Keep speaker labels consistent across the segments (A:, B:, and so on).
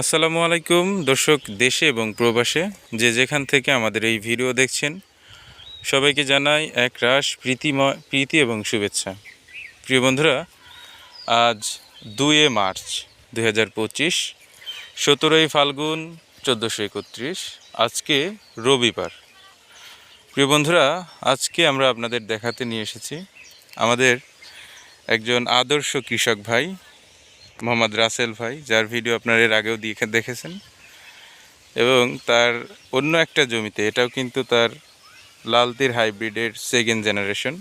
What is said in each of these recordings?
A: আসসালামু আলাইকুম, দর্শক দেশে এবং প্রবাসে যে যেখান থেকে আমাদের এই ভিডিও দেখছেন, সবাইকে জানাই এক রাস প্রীতিময়, প্রীতি এবং শুভেচ্ছা। প্রিয় বন্ধুরা, আজ দুয়ে মার্চ দুই হাজার পঁচিশ, সতেরোই ফাল্গুন চোদ্দোশো একত্রিশ, আজকে রবিবার। প্রিয় বন্ধুরা, আজকে আমরা আপনাদের দেখাতে নিয়ে এসেছি আমাদের একজন আদর্শ কৃষক ভাই মোহাম্মদ রাসেল ভাই যার ভিডিও আপনারা এর আগেও দিয়ে দেখেছেন। এবং তার অন্য একটা জমিতে এটাও কিন্তু তার লালতির হাইব্রিডের সেকেন্ড জেনারেশন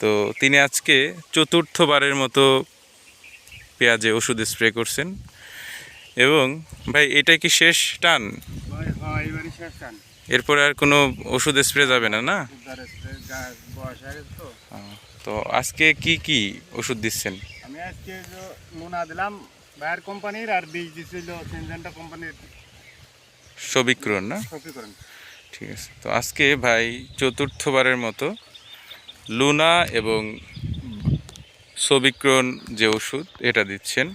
A: তো তিনি আজকে চতুর্থবারের মতো পেঁয়াজে ওষুধ স্প্রে করছেন। এবং ভাই এটা কি শেষ টান?
B: হ্যাঁ
A: এরপরে আর কোনো ওষুধ স্প্রে যাবে না না?
B: তো
A: আজকে কি কি ওষুধ দিচ্ছেন?
B: আজকে মোনা দিলাম বায়ার কোম্পানির আর বীজ দিছিল সিনজেন্টা কোম্পানির
A: সবিক্রণ না?
B: কপি
A: ঠিক আছে। তো আজকে ভাই চতুর্থবারের মতো লুনা এবং সবিক্রণ যে ওষুধ এটা দিচ্ছেন।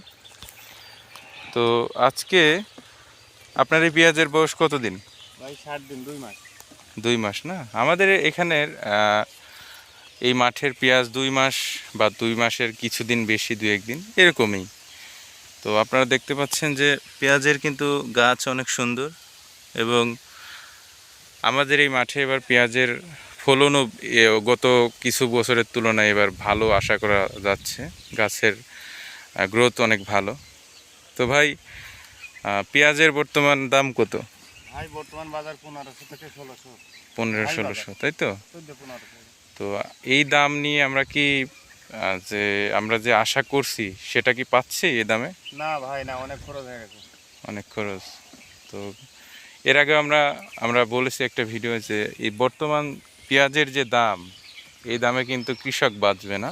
A: তো আজকে আপনার এই পেঁয়াজের বয়স কতদিন?
B: ভাই ষাট দিন দুই মাস।
A: দুই মাস না? আমাদের এখানের এই মাঠের পেঁয়াজ দুই মাস বা দুই মাসের কিছুদিন বেশি দু একদিন এরকমই। তো আপনারা দেখতে পাচ্ছেন যে পেঁয়াজের কিন্তু গাছ অনেক সুন্দর এবং আমাদের এই মাঠে এবার পেঁয়াজের ফলনও গত কিছু বছরের তুলনায় এবার ভালো আশা করা যাচ্ছে। গাছের গ্রোথ অনেক ভালো। তো ভাই পেঁয়াজের বর্তমান দাম কত?
B: ভাই বর্তমান বাজার পনেরোশো থেকে ষোলোশো।
A: পনেরো ষোলোশো তাই তো? তো এই দাম নিয়ে আমরা কি যে আমরা যে আশা করছি সেটা কি পাচ্ছি এই দামে?
B: না ভাই না অনেক খরচ হয়ে গেছে।
A: অনেক খরচ। তো এর আগে আমরা আমরা বলেছি একটা ভিডিও যে এই বর্তমান পেঁয়াজের যে দাম এই দামে কিন্তু কৃষক বাঁচবে না।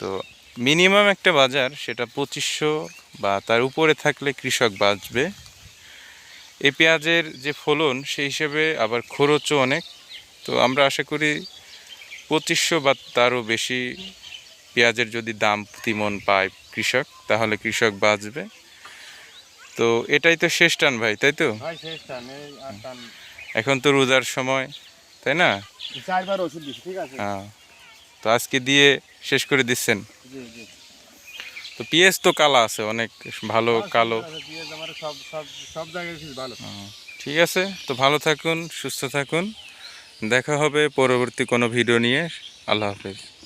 A: তো মিনিমাম একটা বাজার সেটা পঁচিশশো বা তার উপরে থাকলে কৃষক বাঁচবে। এই পেঁয়াজের যে ফলন সেই হিসেবে আবার খরচও অনেক। তো আমরা আশা করি পঁচিশশো বা তারও বেশি পেঁয়াজের যদি দাম প্রতিমন পায় কৃষক তাহলে কৃষক বাঁচবে। তো এটাই তো শেষ টান ভাই তাই তো? এখন তো রোজার সময় তাই না? হ্যাঁ। তো আজকে দিয়ে শেষ করে দিচ্ছেন? তো পেঁয়াজ তো কালা আছে অনেক ভালো
B: হ্যাঁ,
A: কালো। ঠিক আছে। তো ভালো থাকুন সুস্থ থাকুন। দেখা হবে পরবর্তী কোনো ভিডিও নিয়ে। আল্লাহ হাফেজ।